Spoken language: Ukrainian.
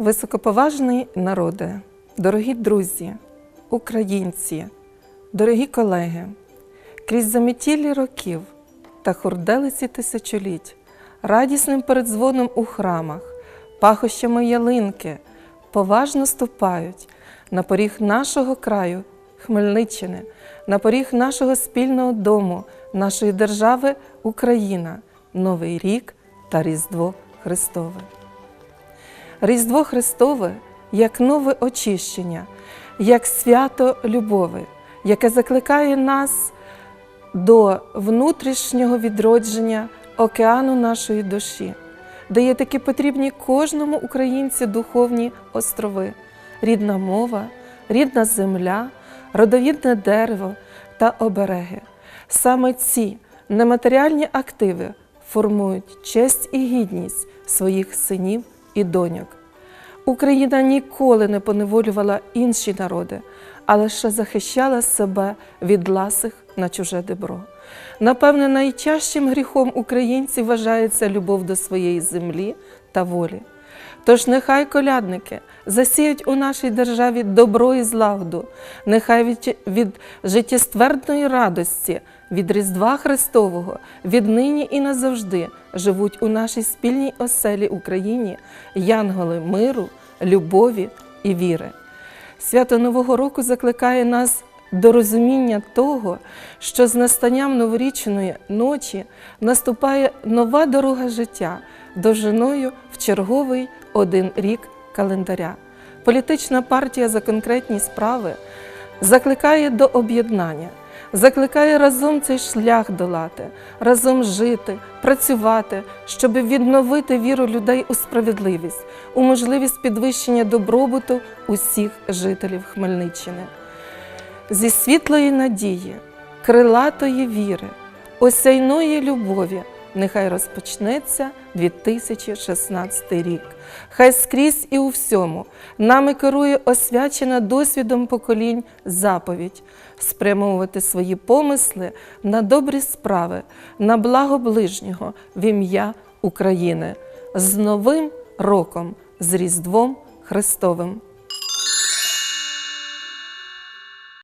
Високоповажний народе, дорогі друзі, українці, дорогі колеги, крізь заметілі років та хурделиці тисячоліть, радісним передзвоном у храмах, пахощами ялинки поважно ступають на поріг нашого краю, Хмельниччини, на поріг нашого спільного дому, нашої держави Україна, Новий рік та Різдво Христове. Різдво Христове як нове очищення, як свято любови, яке закликає нас до внутрішнього відродження океану нашої душі, де є такі потрібні кожному українцю духовні острови, рідна мова, рідна земля, родовідне дерево та обереги. Саме ці нематеріальні активи формують честь і гідність своїх синів і доньок. Україна ніколи не поневолювала інші народи, а лише захищала себе від ласих на чуже добро. Напевне, найтяжчим гріхом українців вважається любов до своєї землі та волі. Тож нехай колядники засіють у нашій державі добро і злагоду, нехай від, від життєствердної радості, від Різдва Христового, віднині і назавжди живуть у нашій спільній оселі Україні янголи миру, любові і віри. Свято Нового року закликає нас до розуміння того, що з настанням новорічної ночі наступає нова дорога життя довжиною в черговий один рік календаря. Політична партія за конкретні справи закликає до об'єднання, закликає разом цей шлях долати, разом жити, працювати, щоб відновити віру людей у справедливість, у можливість підвищення добробуту усіх жителів Хмельниччини. Зі світлої надії, крилатої віри, осяйної любові нехай розпочнеться 2016 рік. Хай скрізь і у всьому нами керує освячена досвідом поколінь заповідь спрямовувати свої помисли на добрі справи, на благо ближнього в ім'я України з Новим роком, з Різдвом Христовим.